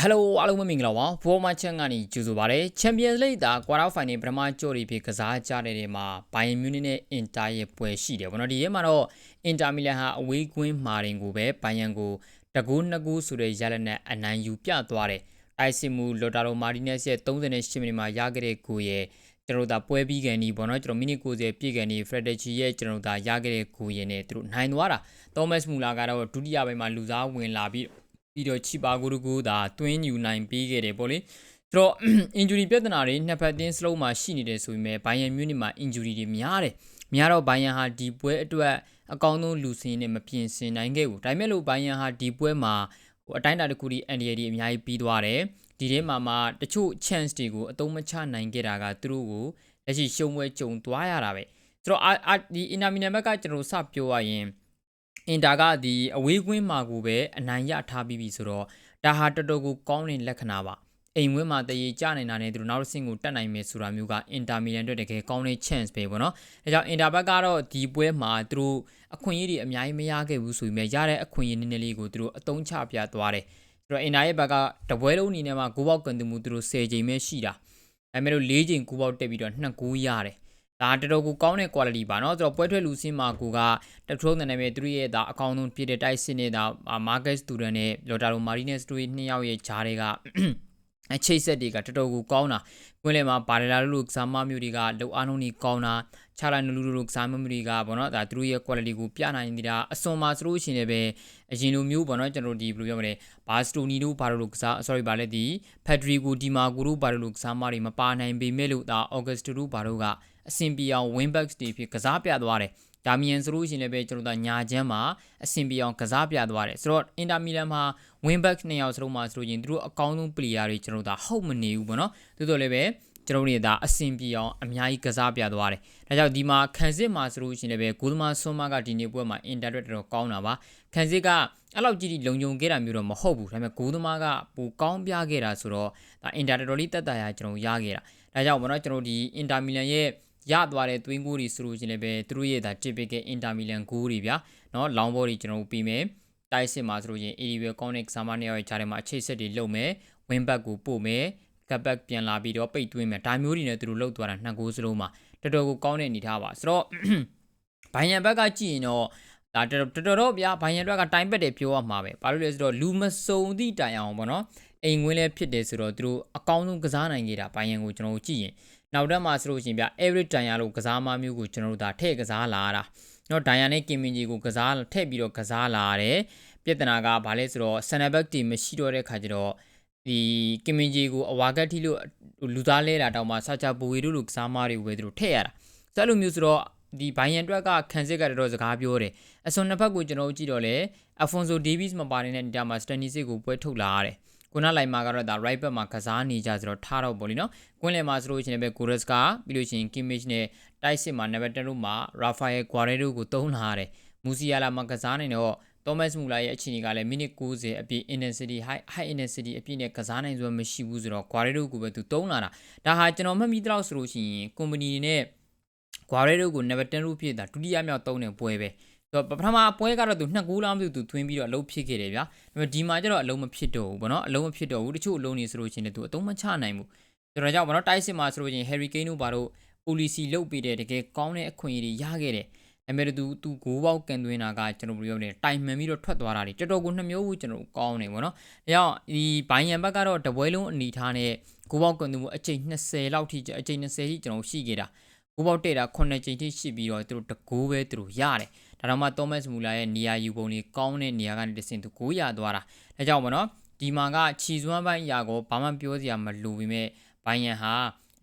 ဟယ်လိုအားလုံးပဲမင်္ဂလာပါဘောမချန်ကနေကြိုဆိုပါရစေချန်ပီယံစ်လိဂ်တာကွာတာဖိုင်နယ်ပထမကြော်တွေဖြစ်ကစားကြတဲ့နေမှာဘိုင်ယန်မြူးနစ်နဲ့အင်တာရဲ့ပွဲရှိတယ်ဗောနော်ဒီရဲမှာတော့အင်တာမီလန်ဟာအဝေးကွင်းမာရင်ကိုပဲဘိုင်ယန်ကိုတကူးနှစ်ကူးဆိုတဲ့ရလက်နဲ့အနိုင်ယူပြသွားတယ်တိုက်စစ်မှုလော်တာရိုမာဒီနက်စ်ရဲ့38မိနစ်မှာရခဲ့တဲ့ကိုရဲ့ကျွန်တော်တို့ပွဲပြီးကန်ဒီပေါ့နော်ကျွန်တော်မိနစ်90ပြည့်ကန်ဒီဖရက်ဒချီရဲ့ကျွန်တော်တို့ရခဲ့တဲ့ကိုရင်နဲ့သူတို့နိုင်သွားတာသောမတ်မူလာကတော့ဒုတိယပိုင်းမှာလူစားဝင်လာပြီး ပြီးတော့ချီပါကူကူသာတွင်းယူနိုင်ပြီးခဲ့တယ်ပေါ့လေဆိုတော့ injury ပြဿနာတွေနှစ်ဖက်တင်းစလုံးမှာရှိနေတယ်ဆိုပေမဲ့ဘိုင်ယန်မြူးနစ်မှာ injury တွေများတယ်များတော့ဘိုင်ယန်ဟာဒီပွဲအတွက်အကောင်းဆုံးလူစင်းနဲ့မပြင်ဆင်နိုင်ခဲ့ဘူးဒါပေမဲ့လို့ဘိုင်ယန်ဟာဒီပွဲမှာဟိုအတိုင်းအတာတစ်ခုဒီ NDA တွေအများကြီးပြီးသွားတယ်ဒီထဲမှာမှတချို့ chance တွေကိုအတုံးမချနိုင်ခဲ့တာကသူတို့ကိုလက်ရှိရှုံးပွဲကြုံသွားရတာပဲဆိုတော့အာဒီ Inter Milan ဘက်ကကျွန်တော်စပြောရရင် အင်တာကဒီအဝေးကွင်းမှာကိုပဲအနိုင်ရထားပြီးပြီဆိုတော့ဒါဟာတော်တော်ကိုကောင်းတဲ့လက္ခဏာပါအိမ်ဝင်းမှာတရေကြနေတာနဲ့သူတို့နောက်တစ်ဆင့်ကိုတက်နိုင်မယ်ဆိုတာမျိုးကအင်တာမီလန်အတွက်တကယ်ကောင်းတဲ့ chance ပဲပေါ့နော်။အဲကြောင့်အင်တာဘက်ကတော့ဒီပွဲမှာသူတို့အခွင့်အရေးတွေအများကြီးမရခဲ့ဘူးဆိုပေမဲ့ရတဲ့အခွင့်အရေးနည်းနည်းလေးကိုသူတို့အသုံးချပြသွားတယ်။ဆိုတော့အင်တာရဲ့ဘက်ကတပွဲလုံးအနေနဲ့မှာဂိုးပေါက်ကန်တူမှုသူတို့10ချိန်ပဲရှိတာ။ဒါပေမဲ့လို့၄ချိန်ဂိုးပေါက်တက်ပြီးတော့2ဂိုးရတယ်။ ဒါတော်တော်ကိုကောင်းတဲ့ quality ပါเนาะဆိုတော့ပွဲထွက်လူစင်းမှာကိုကတထုံးတဲ့နာမည်သူရဲ့ဒါအကောင်းဆုံးပြည့်တဲ့တိုက်စစ်နေတာ market student နဲ့ Lotaro Martinez တို့နှစ်ယောက်ရဲ့ဂျားတွေကအချိတ်ဆက်တွေကတော်တော်ကိုကောင်းတာကွင်းလယ်မှာဘာရလာလို့ကစားမမျိုးတွေကလုံအားလုံးကြီးကောင်းတာချလာနလူလူကစားမမျိုးတွေကဘောနော်ဒါသူတို့ရဲ့ quality ကိုပြနိုင်နေတာအစွန်မှာဆိုလို့ရှိရင်လည်းအရင်လိုမျိုးဘောနော်ကျွန်တော်တို့ဒီဘယ်လိုပြောမလဲဘာစတိုနီတို့ဘာလို့ကစား sorry ဘာလဲဒီဖက်ဒရီကိုဒီမာကိုတို့ဘာလို့ကစားမတွေမပါနိုင်ပေမဲ့လို့ဒါအော်ဂတ်စတိုတို့ဘာလို့က အဆင်ပြေအောင် win backs တွေဖြစ်ကစားပြသွားတယ်ဒါမီယန်ဆိုလို့ရှိရင်လည်းကျွန်တော်တို့ညာချမ်းမှာအဆင်ပြေအောင်ကစားပြသွားတယ်ဆိုတော့အင်တာမီလန်မှာ win back နှစ်ယောက်စလုံးမှာဆိုလို့ရင်သူတို့အကောင်းဆုံး player တွေကျွန်တော်တို့ဒါဟုတ်မနေဘူးပေါ့နော်တိုးတော်လည်းပဲကျွန်တော်တို့ဒါအဆင်ပြေအောင်အများကြီးကစားပြသွားတယ်။ဒါကြောင့်ဒီမှာခန်းစစ်မှာဆိုလို့ရှိရင်လည်းဂိုးသမားဆွမ်းမကဒီနေ့ပွဲမှာ internet တော်ကောင်းတာပါ။ခန်းစစ်ကအဲ့လောက်ကြီးလုံုံခဲ့တာမျိုးတော့မဟုတ်ဘူး။ဒါပေမဲ့ဂိုးသမားကပိုကောင်းပြခဲ့တာဆိုတော့ဒါ internet တော်လေးတက်တာရကျွန်တော်ရခဲ့တာ။ဒါကြောင့်ဘောနော်ကျွန်တော်ဒီ Inter Milan ရဲ့ ရသွားတဲ့သွင်းဂိုးတွေဆိုလို့ရှင်လည်းပဲသူတို့ရဲ့ဒါ typical Inter Milan ဂိုးတွေဗျာနော်လောင်းဘောတွေကျွန်တော်တို့ပြီးမယ်တိုက်စစ်မှာဆိုလို့ရှင် Ariel Connect ကစားမနှစ်ယောက်ရဲ့ခြားထဲမှာအခြေဆက်တွေလုပ်မယ် win back ကိုပို့မယ် cut back ပြန်လာပြီးတော့ပိတ်သွင်းမယ်ဒါမျိုးတွေနဲ့သူတို့လုပ်သွားတာနှစ်ဂိုးစလုံးမှာတော်တော်ကိုကောင်းတဲ့အနေထားပါဆိုတော့ဘိုင်ယန်ဘက်ကကြည့်ရင်တော့ဒါတော်တော်တော့ဗျာဘိုင်ယန်ဘက်ကတိုင်းပက်တယ်ပြောရမှာပဲဘာလို့လဲဆိုတော့လူမစုံသည့်တိုင်အောင်ပေါ့နော်အိမ်ဝင်းလဲဖြစ်တယ်ဆိုတော့သူတို့အကောင်းဆုံးကစားနိုင်ခဲ့တာဘိုင်ယန်ကိုကျွန်တော်တို့ကြည့်ရင် နောက်တက်မှာဆိုလို့ရှိရင်ဗျ average ဒိုင်ယာလို့ကစားမမျိုးကိုကျွန်တော်တို့ဒါထည့်ကစားလာတာနော်ဒိုင်ယာနဲ့ကင်မင်ဂျီကိုကစားထည့်ပြီးတော့ကစားလာတယ်ပြဿနာကဘာလဲဆိုတော့ဆန်နဘက်တီမရှိတော့တဲ့ခါကျတော့ဒီကင်မင်ဂျီကိုအဝါကတ်ထိလို့လူသားလဲတာတောင်မှဆာချာဘူဝီတို့လိုကစားမတွေဝယ်သူတို့ထည့်ရတာဆက်လို့မျိုးဆိုတော့ဒီဘိုင်ယန်တွက်ကခံစစ်ကတော့စကားပြောတယ်အစွန်နှစ်ဖက်ကိုကျွန်တော်တို့ကြည့်တော့လေအဖွန်ဆိုဒေးဗစ်မပါတဲ့နေရာမှာစတန်နီစစ်ကိုပွဲထုတ်လာရတယ် ခုနလိုက်မှာကတော့ဒါ right back မှာကစားနေကြဆိုတော့ထားတော့ပေါ့လीနော်ကွင်းလယ်မှာဆိုလို့ရှိရင်ပဲ Goretzka ကပြီးလို့ရှိရင် Kimmich နဲ့တိုက်စစ်မှာ number 10တို့မှာ Rafael Guerreiro ကိုတုံးလာရတယ်။ Musiala မှာကစားနေတော့ Thomas Muller ရဲ့အခြေအနေကလည်းမိနစ်90အပြည့် intensity high high intensity အပြည့်နဲ့ကစားနိုင်စွမ်းမရှိဘူးဆိုတော့ Guerreiro ကိုပဲသူတုံးလာတာ။ဒါဟာကျွန်တော်မှတ်မိတော့ဆိုလို့ရှိရင် company နဲ့ Guerreiro ကို number 10တို့ဖြစ်တာဒုတိယမြောက်တုံးတဲ့ပွဲပဲ။ ဆိုတော့ပထမပွဲကတော့သူနှစ်ကူးလောက်မျိုးသူသွင်းပြီးတော့အလုံးဖြစ်ခဲ့တယ်ဗျာဒါပေမဲ့ဒီမှာကျတော့အလုံးမဖြစ်တော့ဘူးဗောနော်အလုံးမဖြစ်တော့ဘူးတချို့အလုံးနေဆိုလို့ချင်းလည်းသူအတုံးမချနိုင်ဘူးဆိုတော့ကြောင့်ဗောနော်တိုက်စစ်မှာဆိုလို့ချင်း Harry Kane တို့ဘာလို့ policy လုတ်ပြီးတဲ့တကယ်ကောင်းတဲ့အခွင့်အရေးတွေရခဲ့တယ်ဒါပေမဲ့သူသူဂိုးပေါက်ကန်သွင်းတာကကျွန်တော်ပြောနေတိုင်မှန်ပြီးတော့ထွက်သွားတာတွေတော်တော်ကိုနှမျိုးကျွန်တော်ကောင်းနေဗောနော်အဲကြောင့်ဒီဘိုင်ယန်ဘက်ကတော့တပွဲလုံးအနေထားနဲ့ဂိုးပေါက်ကန်သွင်းမှုအချိန်20လောက်ထိအချိန်20ထိကျွန်တော်ရှိခဲ့တာ ဂိုးပေါက်တဲ့တာ9ချိန်ထိရှိပြီးတော့သူတို့တကူပဲသူတို့ရတယ်ဒါတော့မှ Thomas Muller ရဲ့နေရာယူပုံလေးကောင်းတဲ့နေရာကနေတဆင့်သူ900သွားတာဒါကြောင့်မနော်ဒီမှာကခြီစွမ်းပိုင်းအရာကိုဘာမှပြောစရာမလိုပေမဲ့ဘိုင်ယန်ဟာ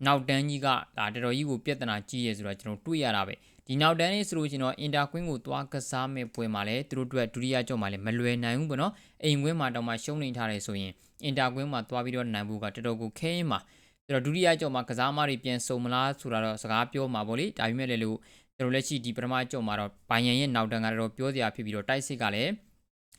နောက်တန်းကြီးကဒါတော်တော်ကြီးကိုပြဿနာကြီးရဲဆိုတော့ကျွန်တော်တွေ့ရတာပဲဒီနောက်တန်းလေးဆိုလို့ရှိရင်တော့အင်တာကွင်းကိုသွားကစားမဲ့ပွဲမှာလည်းသူတို့အတွက်ဒုတိယကြော့မှာလည်းမလွယ်နိုင်ဘူးပေါ့နော်အိမ်ကွင်းမှာတော့မှရှုံးနေထားတယ်ဆိုရင်အင်တာကွင်းမှာသွားပြီးတော့နိုင်ဖို့ကတော်တော်ကိုခဲရင်မှာ ဆိုတော့ဒုတိယကြော့မှာကစားမတွေပြန်စုံမလားဆိုတာတော့စကားပြောမှာပေါ့လေဒါပေမဲ့လည်းလို့ကျွန်တော်လက်ရှိဒီပထမကြော့မှာတော့ဘိုင်ယန်ရဲ့နောက်တန်းကတော့ပြောစရာဖြစ်ပြီးတော့တိုက်စစ်ကလည်း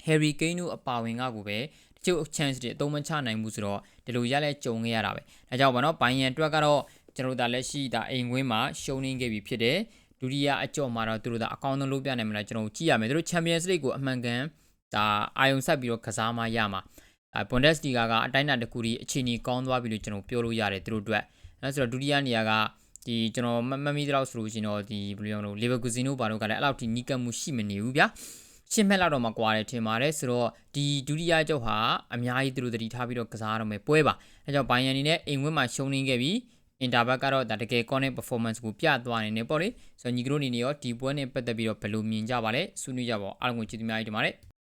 Harry Kane တို့အပါဝင်ကကိုပဲတချို့ chance တွေအသုံးမချနိုင်ဘူးဆိုတော့ဒီလိုရလဲကြုံခဲ့ရတာပဲဒါကြောင့်ဗောနော်ဘိုင်ယန်အတွက်ကတော့ကျွန်တော်တို့ဒါလက်ရှိဒါအိမ်ဝင်းမှာရှုံးနေခဲ့ပြီဖြစ်တယ်ဒုတိယအကြော့မှာတော့သူတို့ဒါအကောင်းဆုံးလုပ်ပြနိုင်မလားကျွန်တော်ကြည့်ရမယ်သူတို့ Champions League ကိုအမှန်ကန်ဒါအာယုံဆက်ပြီးတော့ကစားမှရမှာအဲ ဘွန်ဒက်စတီဂါကအတိုင်းအတာတစ်ခုဒီအခြေအနေကောင်းသွားပြီလို့ကျွန်တော်ပြောလို့ရတယ်သူတို့အတွက်အဲဆိုတော့ဒုတိယနေရာကဒီကျွန်တော်မမမီးတော့ဆိုလို့ရှိရင်တော့ဒီဘယ်လိုပြောမလို့လီဗာပူးဇင်တို့ဘာလို့ကလည်းအဲ့လောက်ထိနီးကပ်မှုရှိမနေဘူးဗျာရှင်းမဲ့လောက်တော့မကွာတယ်ထင်ပါတယ်ဆိုတော့ဒီဒုတိယကျောက်ဟာအများကြီးသူတို့တတိထားပြီးတော့ကစားရတော့မယ်ပွဲပါအဲကြောင့်ဘိုင်ယန်အနေနဲ့အိမ်ဝင်းမှာရှုံးနေခဲ့ပြီးအင်တာဘက်ကတော့ဒါတကယ် connect performance ကိုပြသွားနေနေပေါ့လေဆိုတော့ညီကတို့အနေနဲ့ရောဒီပွဲနဲ့ပတ်သက်ပြီးတော့ဘယ်လိုမြင်ကြပါလဲဆွေးနွေးကြပါဦးအားလုံးကိုကျေးဇူးများကြီးတင်ပါတယ်